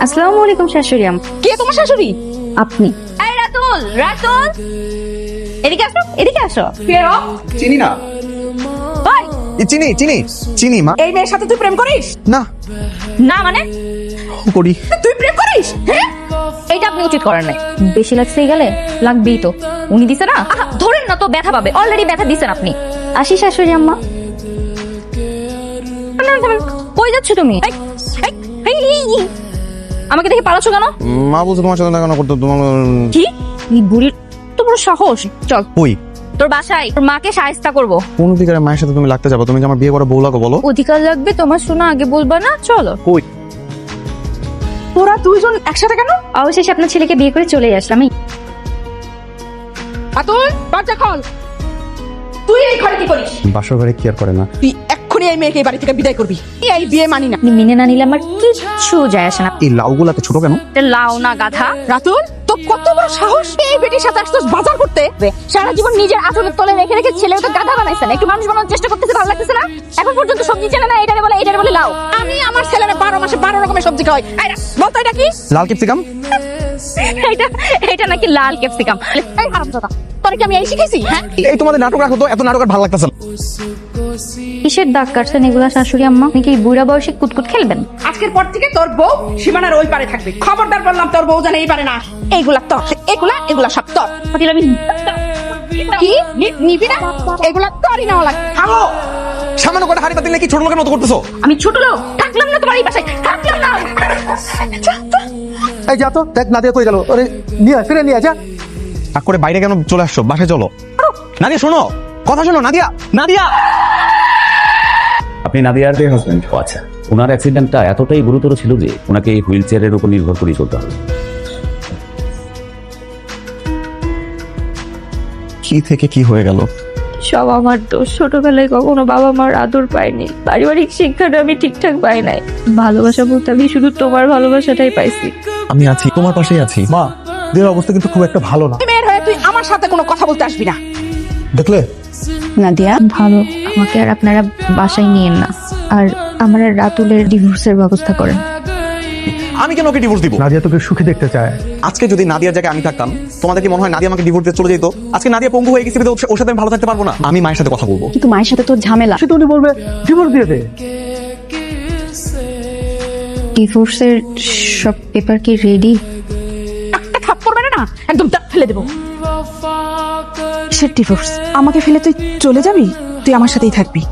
আসসালামু আলাইকুম শাশুড়ি আম কে তোমার শাশুড়ি? আপনি। এই রাতুল রাতুল! এদিকে আসো। এদিকে আসো। চিনি না। ওই, এ, চিনি চিনি চিনি মা। এই মেয়ের সাথে তুই প্রেম করিস? না। না মানে? করি। তুই প্রেম করিস? হ্যাঁ? এইটা আপনি উচিত করেন নাই। বেশি লাগছে গেলে? লাগবেই তো। উনি দিছে না? আহা, ধরেন না তো ব্যথা পাবে। অলরেডি ব্যথা দিছেন আপনি। আসি শাশুড়ি আম্মা। থামেন, থামেন। কই যাচ্ছ তুমি। আমাকে দেখে পালাচ্ছ কেন? মা বলছে তোমার সাথে দেখানো করতে তোমার কি? এই বুড়ির তো বড় সাহস। চল। ওই তোর বাসায়। তোর মাকে সাহায্য করব। কোন অধিকারে মায়ের সাথে তুমি লাগতে যাব? তুমি কি আমার বিয়ে করা বউ লাগো বলো? অধিকার লাগবে তোমার শোনা আগে বলবা না চলো। কই? তোরা দুইজন একসাথে কেন? অবশেষে আপনার ছেলেকে বিয়ে করে চলে আসলাম আমি আতুল দরজা খোল। তুই এই ঘরে কি করিস? বাসর ঘরে কি আর করে না তুই এক্ষুনি এই মেয়েকে এই বাড়ি থেকে বিদায় করবি। এই বিয়ে মানি না। আপনি মেনে না নিলে আমার কিচ্ছু যায় আসে না। এই লাউগুলাতে ছোট কেন? এটা লাও না গাধা। রাতুল তো কত বড় সাহস? এই বেটির সাথে আসছিস বাজার করতে। সারা জীবন নিজের আচলের তলে রেখে রেখে ছেলে তো গাধা বানাইছে না। একটু মানুষ বানানোর চেষ্টা করতেছে ভালো লাগতেছে না? এখন পর্যন্ত সবজি চেনে না এটারে বলে এটারে বলে লাও আমি আমার ছেলের বারো মাসে বারো রকমের সবজি খাওয়াই। বলতো এটা কি? লাল ক্যাপসিকাম? এটা এটা নাকি লাল ক্যাপসিকাম। তোর কি আমি এই শিখেছি হ্যাঁ? এই তোমাদের নাটক রাখো তো এত নাটক আর ভালো লাগতেছে না। কিসের দাগ কাটছেন এগুলা শাশুড়ি আম্মা? নাকি এই বুড়া বয়সে কুতকুত খেলবেন? আজকের পর থেকে তোর বউ সীমানার ওই পারে থাকবে। খবরদার বললাম তোর বউ জানে এই পারে না এইগুলা তোর এগুলা এগুলা সব তোর। কি? নিবি না? এগুলা তোরই নেওয়া লাগে থামো। সামান্য কটা হাড়ি পাতিল নাকি ছোট লোকের মতো করতেছো? আমি ছোট লোক থাকলাম না তোমার এই বাসায়। থাকলাম না। এই যা তো দেখ নাদিয়া কই গেল? ওরে নিয়ে আয়, ফিরে নিয়ে আয়, যা। রাগ করে বাইরে কেন চলে আসছো? বাসায় চলো। নাদিয়া শোনো কথা শোনো নাদিয়া নাদিয়া! আপনি নাদিয়ার হাজবেন্ড ও আচ্ছা ওনার অ্যাক্সিডেন্টটা এতটাই গুরুতর ছিল যে ওনাকে এই হুইল চেয়ারের উপর নির্ভর করে চলতে হবে। কি থেকে কি হয়ে গেল? সব আমার দোষ। ছোটবেলায় কখনো বাবা মার আদর পাইনি। পারিবারিক শিক্ষাটা আমি ঠিকঠাক পাই নাই। ভালোবাসা বলতে আমি শুধু তোমার ভালোবাসাটাই পাইছি। আমি আছি তোমার পাশেই আছি। মা দের অবস্থা কিন্তু খুব একটা ভালো না। তুই মেয়ের হয়ে তুই আমার সাথে কোনো কথা বলতে আসবি না। দেখলে? নাদিয়া ভালো। আমাকে আর আপনারা বাসায় নিয়েন না। আর আমার আর রাতুলের ডিভোর্সের ব্যবস্থা করেন। আমি কেন ওকে ডিভোর্স দিব? নাদিয়া তোকে সুখী দেখতে চায়। আজকে যদি নাদিয়ার জায়গায় আমি থাকতাম তোমাদের কি মনে হয় নাদিয়া আমাকে ডিভোর্স দিয়ে চলে যেত? আজকে নাদিয়া পঙ্গু হয়ে গেছে ওর সাথে আমি ভালো থাকতে পারব না? আমি মায়ের সাথে কথা বলব। কিন্তু মায়ের সাথে তোর ঝামেলা। সে তো উনি বলবে ডিভোর্স দিয়ে দে। ডিভোর্সের সব পেপার কি রেডি একটা থাপ্পড় মেরে না একদম দাঁত ফেলে দেবো। সে ডিভোর্স আমাকে ফেলে তুই চলে যাবি? তুই আমার সাথেই থাকবি।